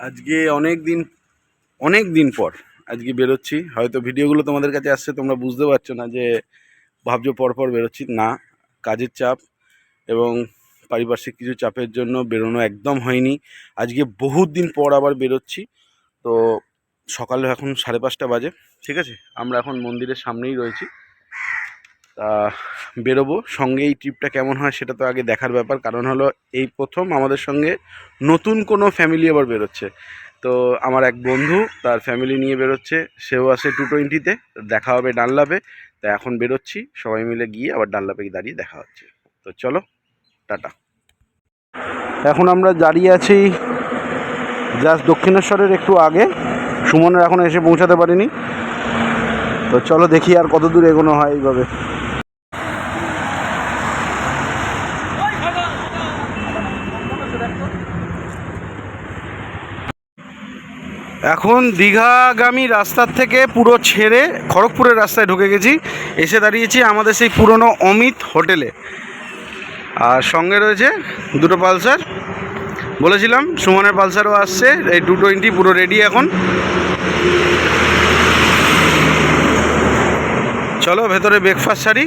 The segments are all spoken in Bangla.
আজকে অনেক দিন অনেক দিন পর আজকে বেরোচ্ছি। হয়তো ভিডিওগুলো তোমাদের কাছে আসছে, তোমরা বুঝতে পারছ না যে ভাবছ পরপর বেরোচ্ছি। না, কাজের চাপ এবং পারিপার্শ্বিক কিছু চাপের জন্য বেরোনো একদম হয়নি। আজকে বহুত দিন পর আবার বেরোচ্ছি। তো সকালে এখন সাড়ে পাঁচটা বাজে, ঠিক আছে? আমরা এখন মন্দিরের সামনেই রয়েছি। বেরোবো। সঙ্গে এই ট্রিপটা কেমন হয় সেটা তো আগে দেখার ব্যাপার। কারণ হলো, এই প্রথম আমাদের সঙ্গে নতুন কোনো ফ্যামিলি আবার বেরোচ্ছে। তো আমার এক বন্ধু, তার ফ্যামিলি নিয়ে বেরোচ্ছে। সেও আসে টু টোয়েন্টিতে দেখা হবে ডানলাপে। তা এখন বেরোচ্ছি। সবাই মিলে গিয়ে আবার ডানলাপে দাঁড়িয়ে দেখা হচ্ছে। তো চলো, টাটা। এখন আমরা দাঁড়িয়ে আছি জাস্ট দক্ষিণেশ্বরের একটু আগে। সুমনের এখন এসে পৌঁছাতে পারিনি। তো চলো দেখি আর কত দূর এগোনো হয় এইভাবে। এখন দীঘাগামী রাস্তার থেকে পুরো ছেড়ে খড়গপুরের রাস্তায় ঢুকে গেছি। এসে দাঁড়িয়েছি আমাদের সেই পুরনো অমিত হোটেলে। আর সঙ্গে রয়েছে দুটো পালসার। বলেছিলাম, সুমনের পালসারও আসছে, এই টু টোয়েন্টি পুরো রেডি এখন। চলো, ভেতরে ব্রেকফাস্ট সারি।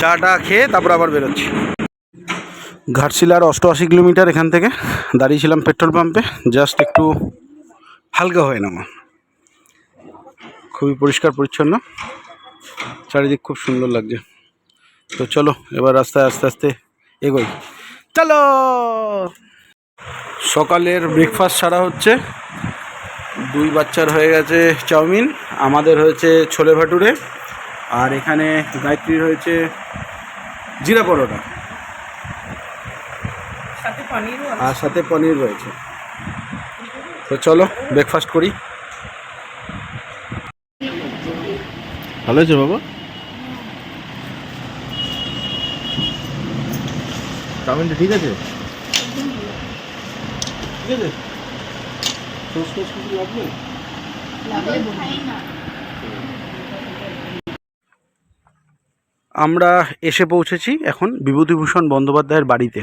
চাটা খেয়ে তারপর আবার বেরোচ্ছি। ঘাটশিলার অষ্টআশি কিলোমিটার এখান থেকে দাঁড়িয়েছিলাম পেট্রোল পাম্পে। জাস্ট একটু হালকা হয়ে নামা। খুবই পরিষ্কার পরিচ্ছন্ন। চারিদিক খুব সুন্দর লাগছে। তো চলো, এবার রাস্তায় আস্তে আস্তে এগোই। চলো! সকালের ব্রেকফাস্ট ছাড়া হচ্ছে। দুই বাচ্চার হয়ে গেছে চাউমিন, আমাদের হয়েছে ছোলে ভাটুরে, আর এখানে গায়ত্রীর হয়েছে জিরা পরোটা। সাথে পানিরও আর সাথে পনির রয়েছে। তো চলো ব্রেকফাস্ট করি। ভালো হয়েছে বাবা? চাউমিনটা ঠিক আছে? ঠিক আছে? সস টস কিছু লাগবে? আমরা এসে পৌঁছেছি এখন বিভূতিভূষণ বন্দ্যোপাধ্যায়ের বাড়িতে।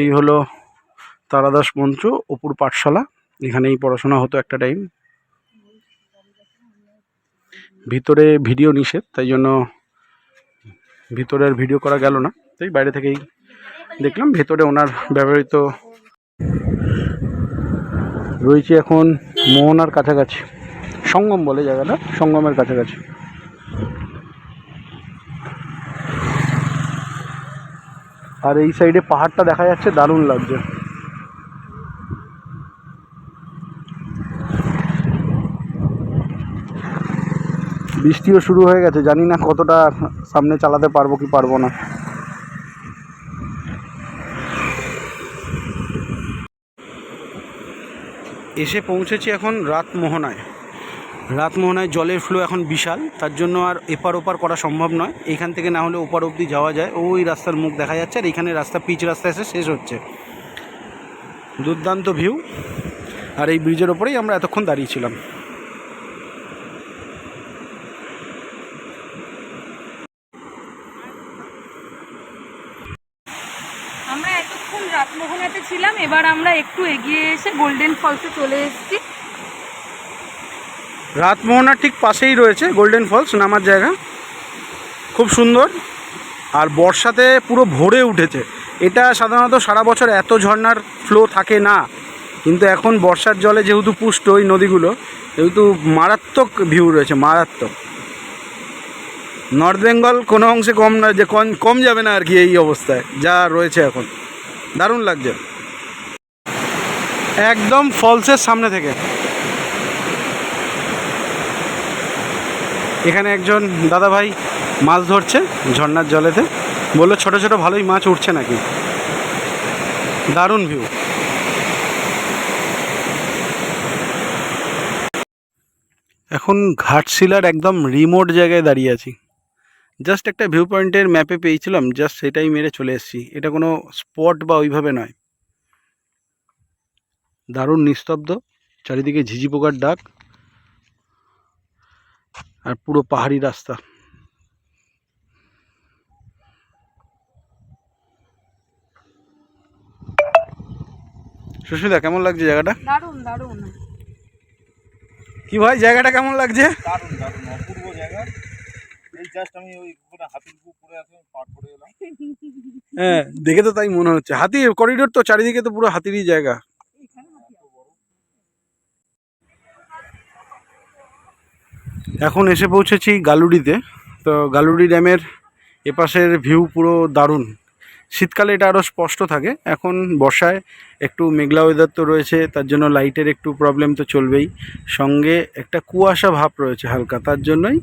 এই হলো তারাদাস মঞ্চ, অপুর পাঠশালা। এখানেই পড়াশোনা হতো একটা টাইম ভিতরে ভিডিও নিষেধ, তাই জন্য ভিতরের ভিডিও করা গেল না। তাই বাইরে থেকেই দেখলাম, ভেতরে ওনার ব্যবহৃত রয়েছে এখন মোহনার কাছাকাছি। সঙ্গম বলে জায়গাটা, সঙ্গমের কাছাকাছি। আর এই সাইডে পাহাড়টা দেখা যাচ্ছে দারুণ লাগছে। বৃষ্টিও শুরু হয়ে গেছে, জানি না কতটা সামনে চালাতে পারব কি পারব না। এসে পৌঁছেছি এখন রাতমোহনায় রাতমোহনায় জলের ফ্লো এখন বিশাল, তার জন্য আর এপার ওপার করা সম্ভব নয়। এখান থেকে না হলে ওপার অবধি যাওয়া যায়। ওই রাস্তার মুখ দেখা যাচ্ছে আর এখানে রাস্তা, পিচ রাস্তা এসে শেষ হচ্ছে। দুর্দান্ত ভিউ আর এই ব্রিজের ওপরেই আমরা এতক্ষণ দাঁড়িয়েছিলাম আমরা এতক্ষণ রাতমোহনাতে ছিলাম, এবার আমরা একটু এগিয়ে এসে গোল্ডেন ফলসে চলে এসেছি। রাতমোহনার ঠিক পাশেই রয়েছে গোল্ডেন ফলস নামার জায়গা। খুব সুন্দর। আর বর্ষাতে পুরো ভরে উঠেছে। এটা সাধারণত সারা বছর এত ঝর্নার ফ্লো থাকে না। কিন্তু এখন বর্ষার জলে যেহেতু পুষ্ট ওই নদীগুলো, যেহেতু মারাত্মক ভিউ রয়েছে, মারাত্মক। নর্থ বেঙ্গল কোনো অংশে কম না যে কম কম যাবে না আর কি এই অবস্থায়, যা রয়েছে এখন। দারুণ লাগছে। একদম ফলসের সামনে থেকে। এখানে একজন দাদা ভাই মাছ ধরছে ঝর্ণার জলেতে। বলল, ছোট ছোট ভালোই মাছ উঠছে নাকি? দারুণ ভিউ। এখন ঘাটশিলার একদম রিমোট জায়গায় দাঁড়িয়ে আছি। জাস্ট একটা ভিউ পয়েন্টের ম্যাপে পেয়েছিলাম জাস্ট সেটাই মেরে চলে এসেছি। এটা কোনো স্পট বা ওইভাবে নয়। দারুণ নিস্তব্ধ, চারিদিকে ঝিঝি পোকার ডাক। আর পুরো পাহাড়ি রাস্তা। সুস্মিতা কেমন লাগছে জায়গাটা? দারুণ দারুণ। কি ভাই জায়গাটা কেমন লাগছে? দারুণ দারুণ অপূর্ব জায়গা। এই জাস্ট আমি ওই হাতির বুক পড়ে পার করে এলাম। হ্যাঁ দেখে তো তাই মনে হচ্ছে। হাতি করিডোর তো চারিদিকে তো পুরো হাতিরই জায়গা। এখন এসে পৌঁছেছি গালুডিতে। তো গালুডি ড্যামের এপাশের ভিউ পুরো দারুণ। শীতকালে এটা আরও স্পষ্ট থাকে। এখন বর্ষায় একটু মেঘলা ওয়েদার তো রয়েছে, তার জন্য লাইটের একটু প্রবলেম তো চলবেই। সঙ্গে একটা কুয়াশা ভাব রয়েছে হালকা, তার জন্যই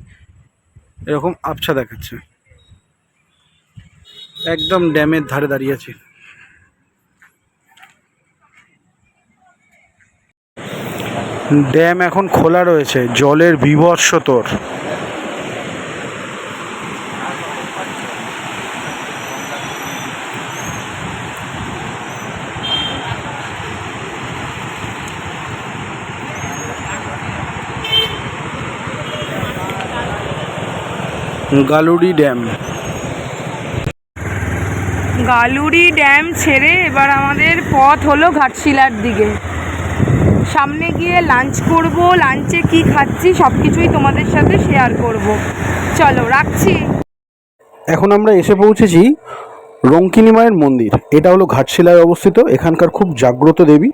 এরকম আবছা দেখাচ্ছে। একদম ড্যামের ধারে দাঁড়িয়ে আছি। ড্যাম এখন খোলা রয়েছে, জলের বিভৎস তোর। গালুডি ড্যাম। গালুড়ি ড্যাম ছেড়ে এবার আমাদের পথ হলো ঘাটশিলার দিকে। সামনে গিয়ে লাঞ্চ করব লাঞ্চে কি খাচ্ছি সব কিছুই তোমাদের সাথে শেয়ার করব। চলো, রাখছি। এখন আমরা এসে পৌঁছেছি রঙ্কিনী মায়ের মন্দির। এটা হলো ঘাটশিলায় অবস্থিত, এখানকার খুব জাগ্রত দেবী।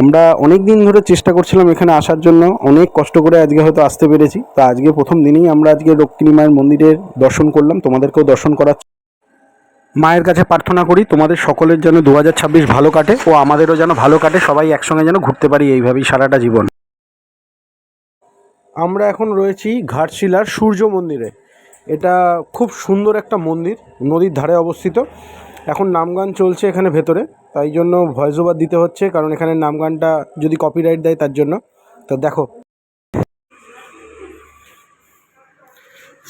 আমরা অনেক দিন ধরে চেষ্টা করছিলাম এখানে আসার জন্য, অনেক কষ্ট করে আজকে হয়তো আসতে পেরেছি। তো আজকে প্রথম দিনেই আমরা আজকে রঙ্কিনী মায়ের মন্দিরের দর্শন করলাম, তোমাদেরকেও দর্শন করাচ্ছি মায়ের কাছে প্রার্থনা করি তোমাদের সকলের যেন দু হাজার ছাব্বিশ ভালো কাটে ও আমাদেরও যেন ভালো কাটে সবাই একসঙ্গে যেন ঘুরতে পারি এইভাবেই সারাটা জীবন। আমরা এখন রয়েছি ঘাটশিলার সূর্য মন্দিরে। এটা খুব সুন্দর একটা মন্দির নদীর ধারে অবস্থিত। এখন নামগান চলছে এখানে ভেতরে তাই জন্য ভয়েস ওভার দিতে হচ্ছে কারণ এখানে নামগানটা যদি কপিরাইট দেয় তার জন্য। তো দেখো।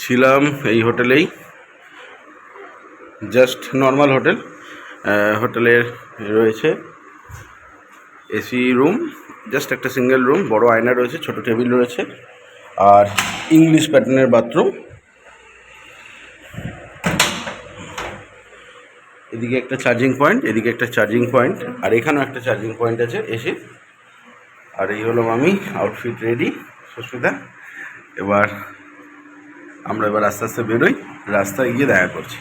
ছিলাম এই হোটেলেই। জাস্ট নর্মাল হোটেল হোটেলের রয়েছে এসি রুম, জাস্ট একটা সিঙ্গেল রুম, বড় আয়না রয়েছে, ছোট টেবিল রয়েছে, আর ইংলিশ প্যাটার্নের বাথরুম। এদিকে একটা চার্জিং পয়েন্ট, এদিকে একটা চার্জিং পয়েন্ট, আর এখানেও একটা চার্জিং পয়েন্ট আছে এসে আর এই হলো আমি আউটফিট রেডি সুস্মিতা। এবার আমরা এবার আস্তে আস্তে বেরোই, রাস্তায় গিয়ে দেখা করছি।